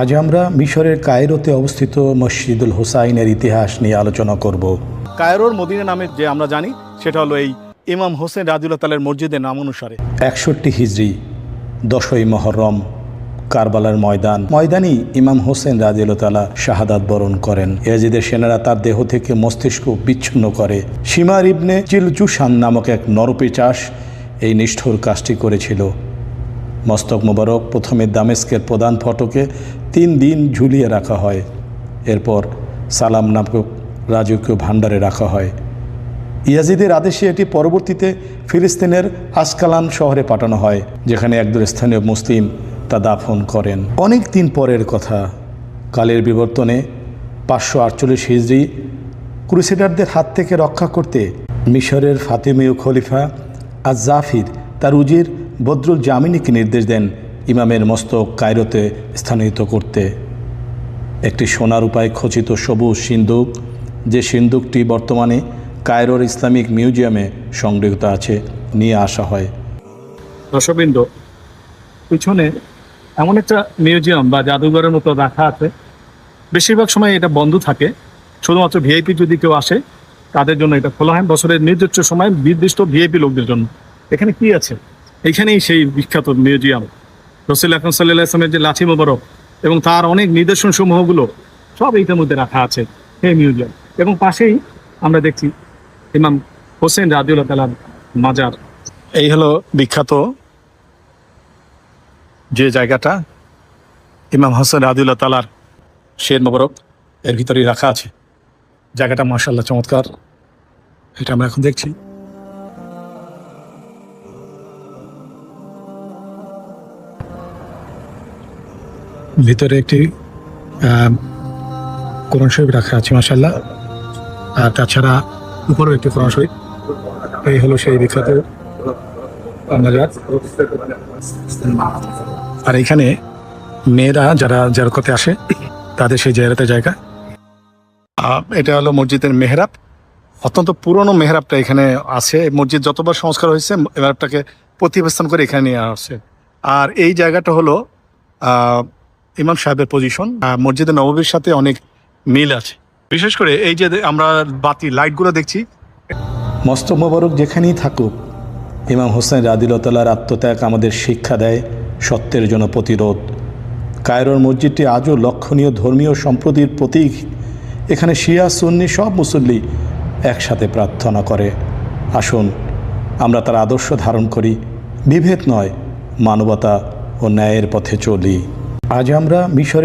আজ আমরা মিশরের কায়রোতে অবস্থিত মসজিদুল হোসাইনের ইতিহাস নিয়ে আলোচনা করব। কায়রোর মদিনা নামে যে আমরা জানি সেটা হলো এই ইমাম হোসেন রাজুল্লাহ তালের মসজিদের নাম অনুসারে। একষট্টি হিজড়ি দশই মহরম কারবালার ময়দান। ময়দানই ইমাম হোসেন রাজিউল্লাহ শাহাদাত বরণ করেন। ইয়াজিদের সেনারা তার দেহ থেকে মস্তিষ্ক বিচ্ছিন্ন করে। সীমার ইবনে চিলজুসান নামক এক নরপিচাস এই নিষ্ঠুর কাজটি করেছিল। মস্তক মোবারক প্রথমে দামেস্কের প্রধান ফটকে তিন দিন ঝুলিয়ে রাখা হয়। এরপর সালাম নামক রাজকীয় ভাণ্ডারে রাখা হয়। ইয়াজিদের আদেশে এটি পরবর্তীতে ফিলিস্তিনের আসকালান শহরে পাঠানো হয়, যেখানে একদল স্থানীয় মুসলিম তা দাফন করেন। অনেক দিন পরের কথা। কালের বিবর্তনে পাঁচশো আটচল্লিশ হিজড়ি ক্রুসেডারদের হাত থেকে রক্ষা করতে মিশরের ফাতেমীয় খলিফা আজ জাফির তার উজির বদরুল জামিনীকে নির্দেশ দেন ইমামের মস্তক কায়রোতে স্থানিত করতে। একটি সোনার উপায় খচিত সবুজ সিন্দুক, যে সিন্দুকটি বর্তমানে কায়রোর ইসলামিক মিউজিয়ামে সংগৃহীত আছে, নিয়ে আসা হয়। দর্শকবৃন্দ, পিছনে এমন একটা মিউজিয়াম বা জাদুঘরের মতো রাখা আছে। বেশিরভাগ সময় এটা বন্ধ থাকে। শুধুমাত্র ভিআইপি যদি কেউ আসে, তাদের জন্য এটা খোলা হয়। বছরের নির্দিষ্ট সময় নির্দিষ্ট ভিআইপি লোকদের জন্য। এখানে কি আছে? এখানেই সেই বিখ্যাত মিউজিয়াম। রসুল আকরম সাল্লাহ আসলামের যে লাঠি মোবারক এবং তার অনেক নিদর্শন সমূহগুলো সব এইটার মধ্যে রাখা আছে এই মিউজিয়াম। এবং পাশেই আমরা দেখছি ইমাম হোসেন রাজিউল্লাহ তালার মাজার। এই হলো বিখ্যাত যে জায়গাটা ইমাম হোসেন রাদিউল্লাহ তালার শের মোবারক এর ভিতরেই রাখা আছে। জায়গাটা মার্শাল্লাহ চমৎকার। এটা আমরা এখন দেখছি। ভিতরে একটি কোরআন শরীফ রাখা আছে মাসাল্লাহ আর তাছাড়া উপরেও একটি কোরআন শরীফ। এই হলো সেই বিখ্যাত আর এখানে মেয়েরা যারা জারকতে আসে, তাদের সেই জায়গাতে জায়গা। এটা হলো মসজিদের মেহরাব। অত্যন্ত পুরনো মেহরাবটা এখানে আছে। মসজিদ যতবার সংস্কার হয়েছে, মেহরাবটাকে প্রতিস্থাপন করে এখানে নিয়ে আসছে আর এই জায়গাটা হলো ইমাম সাহেবের পজিশন মসজিদের নববীর সাথে অনেক মিল আছে। বিশেষ করে এই যে আমরা বাতি লাইটগুলো দেখছি। মস্তক মোবারক যেখানেই থাকুক, ইমাম হোসেন রাদিলতালার আত্মত্যাগ আমাদের শিক্ষা দেয় সত্যের জন্য প্রতিরোধ। কায়রোর মসজিদটি আজও লক্ষণীয়, ধর্মীয় সম্প্রতির প্রতীক। এখানে শিয়া, সুন্নি সব মুসল্লি একসাথে প্রার্থনা করে। আসুন, আমরা তার আদর্শ ধারণ করি। বিভেদ নয়, মানবতা ও ন্যায়ের পথে চলি। আজ আমরা মিশরে